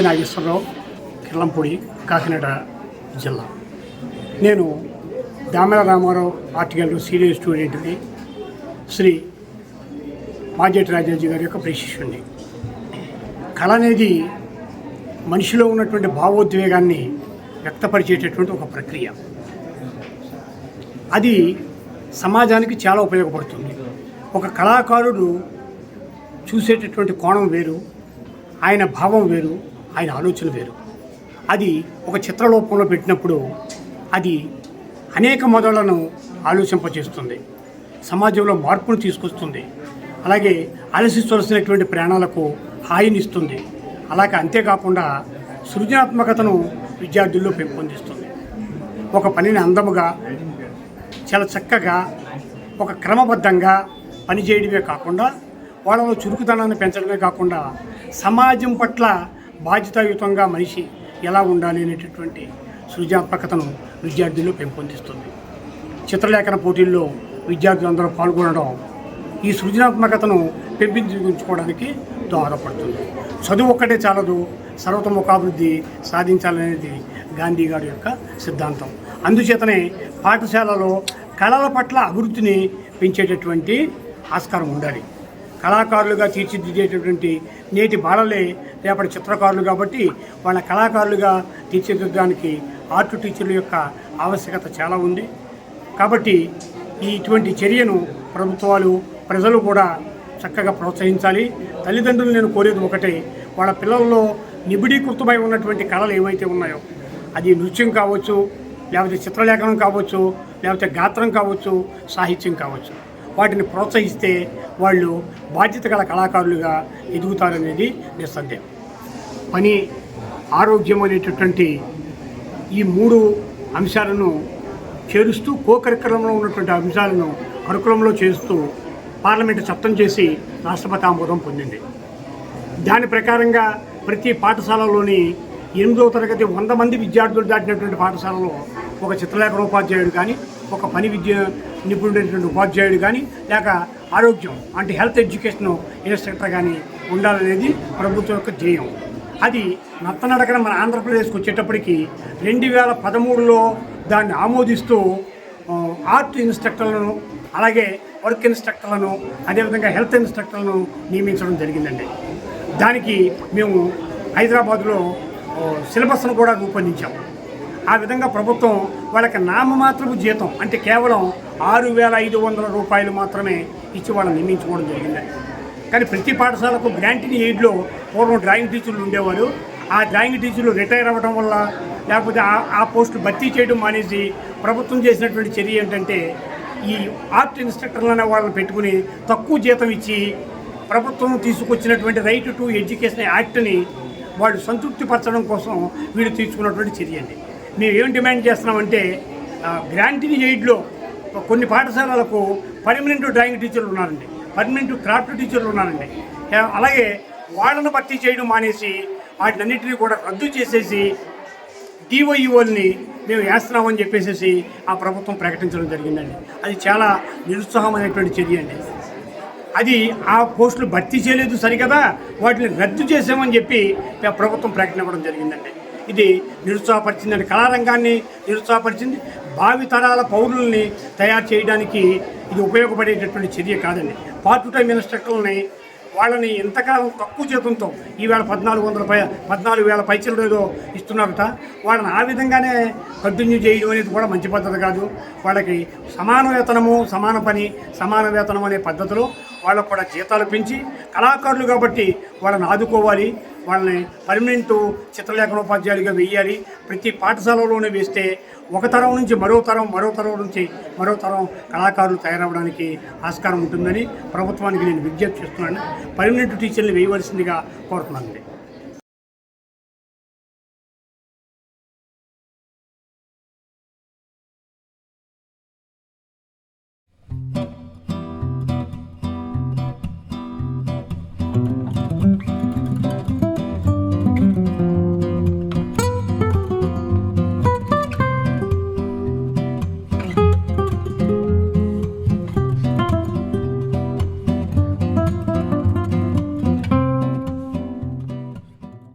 కే నాగేశ్వరరావు కిర్లంపూడి కాకినాడ జిల్లా. నేను Damela Ramarao art gallery senior స్టూడెంట్ని శ్రీ మాజేటి రాజాజీ గారి యొక్క ప్రశిష్యుణ్ణి కళ అనేది మనిషిలో ఉన్నటువంటి భావోద్వేగాన్ని వ్యక్తపరిచేటటువంటి ఒక ప్రక్రియ. అది సమాజానికి చాలా ఉపయోగపడుతుంది. ఒక కళాకారుడు చూసేటటువంటి కోణం వేరు ఆయన భావం వేరు ఆయన ఆలోచన వేరు. అది ఒక చిత్రలోపంలో పెట్టినప్పుడు అది అనేక మొదళ్ళను ఆలోచింపచేస్తుంది సమాజంలో మార్పును తీసుకొస్తుంది. అలాగే అలసిస్తవలసినటువంటి ప్రాణాలకు హాయినిస్తుంది. అలాగే అంతేకాకుండా సృజనాత్మకతను విద్యార్థుల్లో పెంపొందిస్తుంది. ఒక పనిని అందముగా చాలా చక్కగా ఒక క్రమబద్ధంగా పనిచేయడమే కాకుండా వాళ్ళలో చురుకుతనాన్ని పెంచడమే కాకుండా సమాజం పట్ల బాధ్యతాయుతంగా మనిషి ఎలా ఉండాలి అనేటటువంటి సృజనాత్మకతను విద్యార్థుల్లో పెంపొందిస్తుంది. చిత్రలేఖన పోటీల్లో విద్యార్థులందరూ పాల్గొనడం ఈ సృజనాత్మకతను పెంపొందించుకోవడానికి దోహదపడుతుంది. చదువు ఒక్కటే చాలదు సర్వతముఖాభివృద్ధి సాధించాలనేది గాంధీ గారి యొక్క సిద్ధాంతం. అందుచేతనే పాఠశాలలో కళల పట్ల అభివృద్ధిని పెంచేటటువంటి ఆస్కారం ఉండాలి. కళాకారులుగా తీర్చిదిద్దేటటువంటి నేటి బాలలే రేపటి చిత్రకారులు కాబట్టి వాళ్ళ కళాకారులుగా తీర్చిదిద్దడానికి ఆర్ట్ టీచర్ల యొక్క ఆవశ్యకత చాలా ఉంది. కాబట్టి ఈ ఇటువంటి చర్యను ప్రభుత్వాలు ప్రజలు కూడా చక్కగా ప్రోత్సహించాలి. తల్లిదండ్రులు నేను కోరేది ఒకటే వాళ్ళ పిల్లల్లో నిబిడీకృతమై ఉన్నటువంటి కళలు ఏవైతే ఉన్నాయో అది నృత్యం కావచ్చు లేకపోతే చిత్రలేఖనం కావచ్చు లేకపోతే గాత్రం కావచ్చు సాహిత్యం కావచ్చు. వాటిని ప్రోత్సహిస్తే వాళ్ళు బాధ్యత గల కళాకారులుగా ఎదుగుతారనేది నిస్సందేహం పని ఆరోగ్యం అనేటటువంటి ఈ మూడు అంశాలను చేరుస్తూ కో కరికులంలో ఉన్నటువంటి అంశాలను కరికులంలో చేస్తూ పార్లమెంటు చట్టం చేసి రాష్ట్రపతి ఆమోదం పొందింది. దాని ప్రకారంగా ప్రతి పాఠశాలలోని ఎనిమిదవ తరగతి వంద మంది విద్యార్థులు దాటినటువంటి పాఠశాలలో ఒక చిత్రలేఖన ఉపాధ్యాయుడు కానీ ఒక పని విద్య నిపుణుడైనటువంటి ఉపాధ్యాయుడు కానీ లేక ఆరోగ్యం అంటే హెల్త్ ఎడ్యుకేషన్ ఇన్స్ట్రక్టర్ కానీ ఉండాలనేది ప్రభుత్వం యొక్క ధ్యేయం. అది నత్తనడకన మన ఆంధ్రప్రదేశ్కి వచ్చేటప్పటికి రెండు వేల పదమూడులో దాన్ని ఆమోదిస్తూ ఆర్ట్ ఇన్స్ట్రక్టర్లను అలాగే వర్క్ ఇన్స్ట్రక్టర్లను అదేవిధంగా హెల్త్ ఇన్స్ట్రక్టర్లను నియమించడం జరిగిందండి. దానికి మేము హైదరాబాద్లో సిలబస్ను కూడా రూపొందించాము ఆ విధంగా ప్రభుత్వం వాళ్ళకి నామమాత్రపు జీతం అంటే కేవలం ఆరు వేల ఐదు వందల రూపాయలు మాత్రమే ఇచ్చి వాళ్ళని నియమించుకోవడం జరిగింది. కానీ ప్రతి పాఠశాలకు గ్రాంటీని ఎయిడ్లో పూర్వం డ్రాయింగ్ టీచర్లు ఉండేవారు. ఆ డ్రాయింగ్ టీచర్లు రిటైర్ అవ్వడం వల్ల లేకపోతే ఆ ఆ పోస్టులు భర్తీ చేయడం మానేసి ప్రభుత్వం చేసినటువంటి చర్య ఏంటంటే ఈ ఆర్ట్ ఇన్స్ట్రక్టర్లనే వాళ్ళని పెట్టుకుని తక్కువ జీతం ఇచ్చి ప్రభుత్వం తీసుకొచ్చినటువంటి రైట్ టు ఎడ్యుకేషన్ యాక్ట్ని వాళ్ళు సంతృప్తిపరచడం కోసం వీళ్ళు తీసుకున్నటువంటి చర్య అండి. మేము ఏం డిమాండ్ చేస్తున్నామంటే గ్రాంటిని ఎయిడ్లో కొన్ని పాఠశాలలకు పర్మనెంట్ డ్రాయింగ్ టీచర్లు ఉన్నారండి. పర్మనెంట్ క్రాఫ్ట్ టీచర్లు ఉన్నారండి. అలాగే వాళ్ళను భర్తీ చేయడం మానేసి వాటినన్నింటినీ కూడా రద్దు చేసేసి డిఓఈఓల్ని మేము వేస్తున్నామని చెప్పేసి ఆ ప్రభుత్వం ప్రకటించడం జరిగిందండి. అది చాలా నిరుత్సాహమైనటువంటి చర్య అండి. అది ఆ పోస్టులు భర్తీ చేయలేదు సరికదా వాటిని రద్దు చేసామని చెప్పి ప్రభుత్వం ప్రకటన ఇవ్వడం జరిగిందండి. ఇది నిరుత్సాహపరిచిందని కళారంగాన్ని నిరుత్సాహపరిచింది భావి తరాల పౌరుల్ని తయారు చేయడానికి ఇది ఉపయోగపడేటటువంటి చర్య కాదండి. పార్ట్ టైం ఇన్స్ట్రక్టర్లని వాళ్ళని ఎంతకాలం తక్కువ జీతంతో ఈవేళ పద్నాలుగు వందల పై పద్నాలుగు వేల పైచలు ఏదో ఇస్తున్నారట వాళ్ళని ఆ విధంగానే కంటిన్యూ చేయడం అనేది కూడా మంచి పద్ధతి కాదు. వాళ్ళకి సమాన వేతనము సమాన పని సమాన వేతనం అనే పద్ధతిలో వాళ్ళకు కూడా జీతాలు పెంచి కళాకారులు కాబట్టి వాళ్ళని ఆదుకోవాలి వాళ్ళని పర్మనెంట్ చిత్రలేఖనోపాధ్యాయులుగా వేయాలి. ప్రతి పాఠశాలలోనే వేస్తే ఒక తరం నుంచి మరో తరం మరో తరం నుంచి మరో తరం కళాకారులు తయారవడానికి ఆస్కారం ఉంటుందని ప్రభుత్వానికి నేను విజ్ఞప్తి చేస్తున్నాను. పర్మనెంట్ టీచర్ని వేయవలసిందిగా కోరుతున్నాను